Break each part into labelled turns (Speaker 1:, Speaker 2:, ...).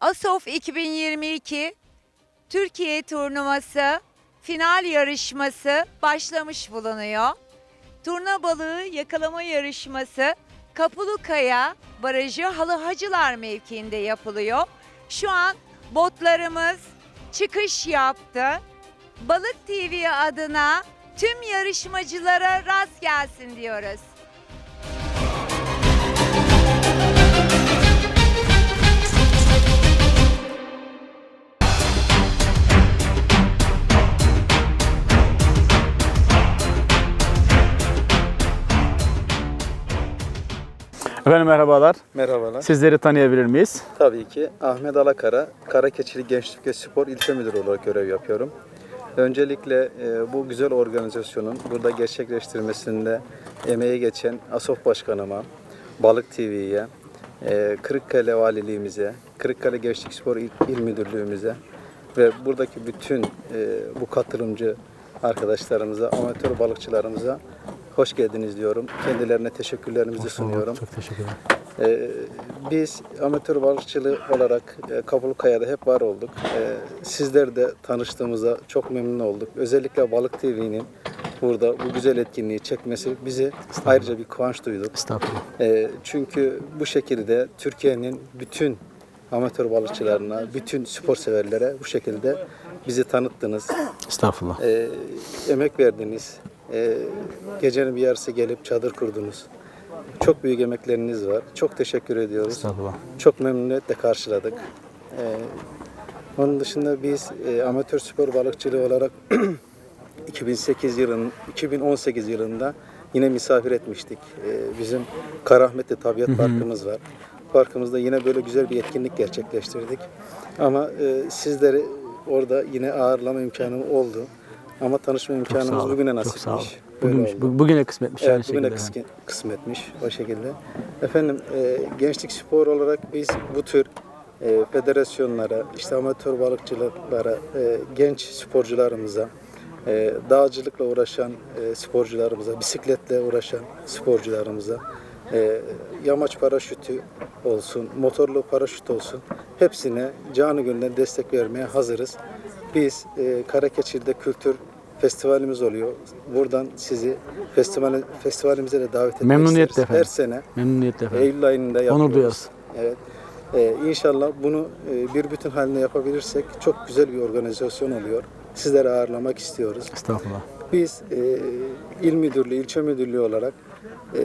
Speaker 1: ASOF 2022 Türkiye turnuvası final yarışması başlamış bulunuyor. Turna balığı yakalama yarışması Kapulukaya Barajı Halıhacılar mevkiinde yapılıyor. Şu an botlarımız çıkış yaptı. Balık TV adına tüm yarışmacılara rast gelsin diyoruz.
Speaker 2: Efendim merhabalar.
Speaker 3: Merhabalar.
Speaker 2: Sizleri tanıyabilir miyiz?
Speaker 3: Tabii ki Ahmet Alakara, Karakeçili Gençlik ve Spor İlçe Müdürü olarak görev yapıyorum. Öncelikle e, bu güzel organizasyonun burada gerçekleştirmesinde emeği geçen ASOF Başkanıma, Balık TV'ye, e, Kırıkkale Valiliğimize, Kırıkkale Gençlik Spor İl, İl Müdürlüğümüze ve buradaki bütün e, bu katılımcı arkadaşlarımıza, amatör balıkçılarımıza hoş geldiniz diyorum. Kendilerine teşekkürlerimizi sunuyorum.
Speaker 2: Çok teşekkür ederim.
Speaker 3: Ee, biz amatör balıkçılığı olarak e, Kapılkaya'da hep var olduk. Ee, sizler de tanıştığımıza çok memnun olduk. Özellikle Balık TV'nin burada bu güzel etkinliği çekmesi bizi ayrıca bir kıvanç duyduk.
Speaker 2: Estağfurullah.
Speaker 3: Ee, çünkü bu şekilde Türkiye'nin bütün amatör balıkçılarına, bütün spor severlere bu şekilde bizi tanıttınız.
Speaker 2: Estağfurullah.
Speaker 3: Ee, emek verdiniz. Ee, gecenin bir yarısı gelip çadır kurdunuz. Çok büyük emekleriniz var. Çok teşekkür ediyoruz.
Speaker 2: Estağfurullah.
Speaker 3: Çok memnuniyetle karşıladık. Ee, onun dışında biz e, amatör spor balıkçılığı olarak 2008 yılın 2018 yılında yine misafir etmiştik. Ee, bizim Karahmetli Tabiat Parkımız var. Parkımızda yine böyle güzel bir etkinlik gerçekleştirdik. Ama e, sizleri orada yine ağırlama imkanım oldu. Ama tanışma
Speaker 2: Çok
Speaker 3: imkanımız bugüne
Speaker 2: Çok sağ olun.
Speaker 3: nasipmiş. Böyle
Speaker 2: Bugün,
Speaker 3: oldu.
Speaker 2: bu- bugüne kısmetmiş aynı
Speaker 3: Evet,
Speaker 2: şekilde.
Speaker 3: bugüne kısmet, kısmetmiş o şekilde. Efendim e, gençlik spor olarak biz bu tür e, federasyonlara, işte amatör balıkçılara, e, genç sporcularımıza, e, dağcılıkla uğraşan e, sporcularımıza, bisikletle uğraşan sporcularımıza, e, yamaç paraşütü olsun, motorlu paraşüt olsun, hepsine canı gönülden destek vermeye hazırız. Biz e, Karakeçil'de kültür festivalimiz oluyor. Buradan sizi festival festivalimize de davet etmek
Speaker 2: Memnuniyetle
Speaker 3: isteriz. Her
Speaker 2: efendim.
Speaker 3: sene
Speaker 2: Memnuniyetle efendim.
Speaker 3: Eylül ayında yapıyoruz.
Speaker 2: Onur duyarız.
Speaker 3: Evet. Ee, inşallah bunu e, bir bütün halinde yapabilirsek çok güzel bir organizasyon oluyor. Sizleri ağırlamak istiyoruz.
Speaker 2: Estağfurullah.
Speaker 3: Biz e, il müdürlüğü, ilçe müdürlüğü olarak e,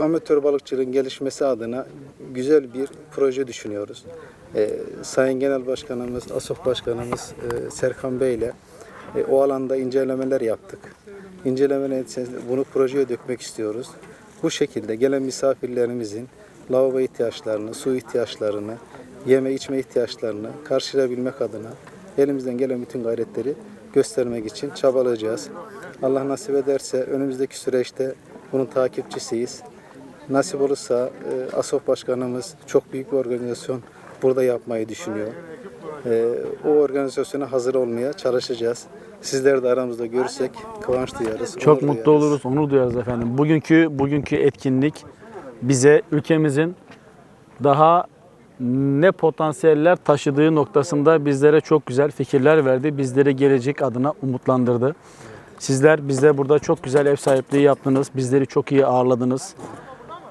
Speaker 3: amatör balıkçılığın gelişmesi adına güzel bir proje düşünüyoruz. E, Sayın Genel Başkanımız, ASOF Başkanımız e, Serkan Bey ile e, o alanda incelemeler yaptık. İncelemeler neticesinde bunu projeye dökmek istiyoruz. Bu şekilde gelen misafirlerimizin lavabo ihtiyaçlarını, su ihtiyaçlarını, yeme içme ihtiyaçlarını karşılayabilmek adına elimizden gelen bütün gayretleri göstermek için çabalayacağız. Allah nasip ederse önümüzdeki süreçte bunun takipçisiyiz. Nasip olursa e, ASOF Başkanımız çok büyük bir organizasyon burada yapmayı düşünüyor. E, o organizasyona hazır olmaya çalışacağız. Sizler de aramızda görürsek kıvanç duyarız.
Speaker 2: Çok mutlu
Speaker 3: duyarız.
Speaker 2: oluruz, onur duyarız efendim. Bugünkü bugünkü etkinlik bize ülkemizin daha ne potansiyeller taşıdığı noktasında bizlere çok güzel fikirler verdi. Bizleri gelecek adına umutlandırdı. Sizler bize burada çok güzel ev sahipliği yaptınız. Bizleri çok iyi ağırladınız.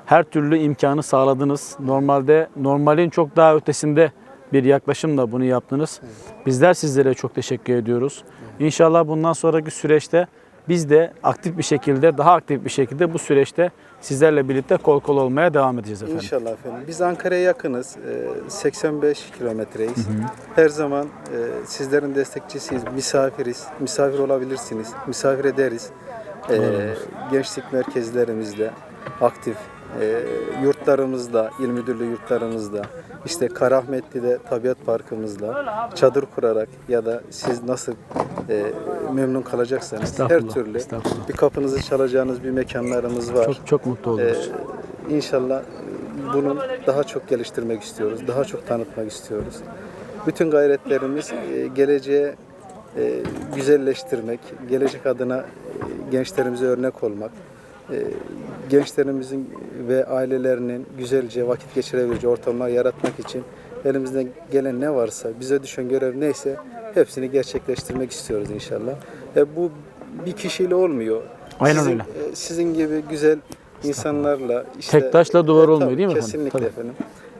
Speaker 2: Her türlü imkanı sağladınız. Normalde normalin çok daha ötesinde bir yaklaşımla bunu yaptınız. Bizler sizlere çok teşekkür ediyoruz. İnşallah bundan sonraki süreçte biz de aktif bir şekilde, daha aktif bir şekilde bu süreçte sizlerle birlikte kol kol olmaya devam edeceğiz efendim.
Speaker 3: İnşallah efendim. Biz Ankara'ya yakınız. Ee, 85 kilometreyiz. Her zaman e, sizlerin destekçisiyiz. Misafiriz. Misafir olabilirsiniz. Misafir ederiz. Ee, gençlik merkezlerimizde aktif. E, yurtlarımızda, il müdürlüğü yurtlarımızda, işte Karahmetli'de tabiat parkımızda çadır kurarak ya da siz nasıl e, memnun kalacaksanız her türlü bir kapınızı çalacağınız bir mekanlarımız var.
Speaker 2: Çok çok mutlu oluruz.
Speaker 3: Ee, inşallah bunu daha çok geliştirmek istiyoruz, daha çok tanıtmak istiyoruz. Bütün gayretlerimiz e, geleceğe e, güzelleştirmek, gelecek adına e, gençlerimize örnek olmak, e, gençlerimizin ve ailelerinin güzelce vakit geçirebileceği ortamlar yaratmak için elimizden gelen ne varsa, bize düşen görev neyse hepsini gerçekleştirmek istiyoruz inşallah. E, bu bir kişiyle olmuyor.
Speaker 2: Aynen
Speaker 3: sizin,
Speaker 2: öyle.
Speaker 3: e, sizin gibi güzel insanlarla işte
Speaker 2: Tek taşla duvar
Speaker 3: E,
Speaker 2: olmuyor değil mi efendim?
Speaker 3: Kesinlikle
Speaker 2: Tabii.
Speaker 3: efendim.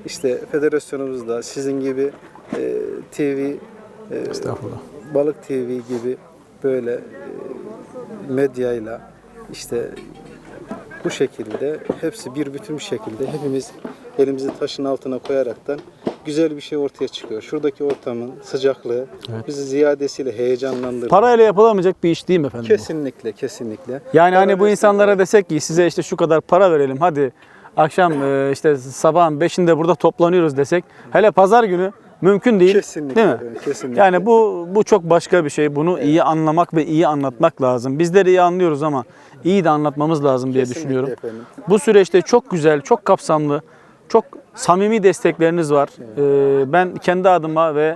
Speaker 3: İşte federasyonumuzda sizin gibi e, TV e,
Speaker 2: Estağfurullah.
Speaker 3: Balık TV gibi böyle e, medyayla işte bu şekilde hepsi bir bütün bir şekilde hepimiz elimizi taşın altına koyaraktan güzel bir şey ortaya çıkıyor. Şuradaki ortamın sıcaklığı bizi ziyadesiyle heyecanlandırdı.
Speaker 2: Parayla yapılamayacak bir iş değil mi efendim? bu?
Speaker 3: Kesinlikle, kesinlikle.
Speaker 2: Yani hani bu
Speaker 3: Para
Speaker 2: insanlara desek ki size işte şu kadar para verelim hadi akşam e, işte sabahın 5'inde burada toplanıyoruz desek hele pazar günü mümkün değil.
Speaker 3: Kesinlikle,
Speaker 2: Değil mi?
Speaker 3: efendim, kesinlikle.
Speaker 2: Yani bu bu çok başka bir şey. Bunu iyi anlamak ve iyi anlatmak lazım. Bizler iyi anlıyoruz ama iyi de anlatmamız lazım diye
Speaker 3: Kesinlikle
Speaker 2: düşünüyorum.
Speaker 3: efendim.
Speaker 2: Bu süreçte çok güzel, çok kapsamlı, çok samimi destekleriniz var. Ee, ben kendi adıma ve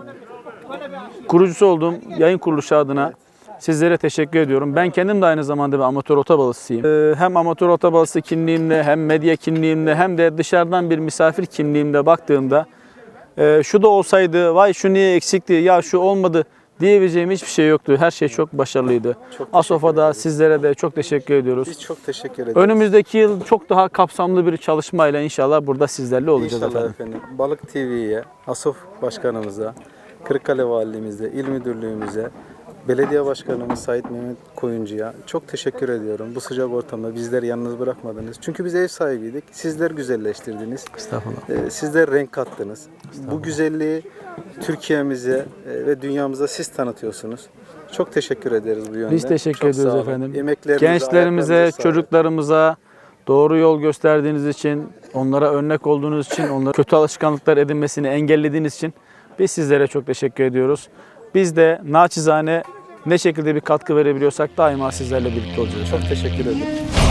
Speaker 2: kurucusu olduğum yayın kuruluşu adına sizlere teşekkür ediyorum. Ben kendim de aynı zamanda bir amatör otobalısıyım. Ee, hem amatör otobalısı kimliğimle, hem medya kimliğimle, hem de dışarıdan bir misafir kimliğimle baktığımda e, şu da olsaydı, vay şu niye eksikti, ya şu olmadı diyebileceğim hiçbir şey yoktu. Her şey çok başarılıydı.
Speaker 3: Çok
Speaker 2: Asof'a da sizlere de çok teşekkür ediyoruz.
Speaker 3: Biz çok teşekkür ederiz.
Speaker 2: Önümüzdeki yıl çok daha kapsamlı bir çalışmayla inşallah burada sizlerle olacağız
Speaker 3: İnşallah
Speaker 2: efendim.
Speaker 3: efendim. Balık TV'ye, ASOF Başkanımıza, Kırıkkale Valiliğimize, İl Müdürlüğümüze, Belediye Başkanımız Sait Mehmet Koyuncu'ya çok teşekkür ediyorum. Bu sıcak ortamda bizleri yalnız bırakmadınız. Çünkü biz ev sahibiydik. Sizler güzelleştirdiniz.
Speaker 2: Estağfurullah.
Speaker 3: Ee, Sizler renk kattınız. Bu güzelliği Türkiye'mize e, ve dünyamıza siz tanıtıyorsunuz. Çok teşekkür ederiz bu yönde.
Speaker 2: Biz teşekkür
Speaker 3: Çok
Speaker 2: ediyoruz efendim. Gençlerimize, çocuklarımıza doğru yol gösterdiğiniz için, onlara örnek olduğunuz için, onlara kötü alışkanlıklar edinmesini engellediğiniz için biz sizlere çok teşekkür ediyoruz. Biz de naçizane ne şekilde bir katkı verebiliyorsak daima sizlerle birlikte olacağız.
Speaker 3: Çok teşekkür ederim.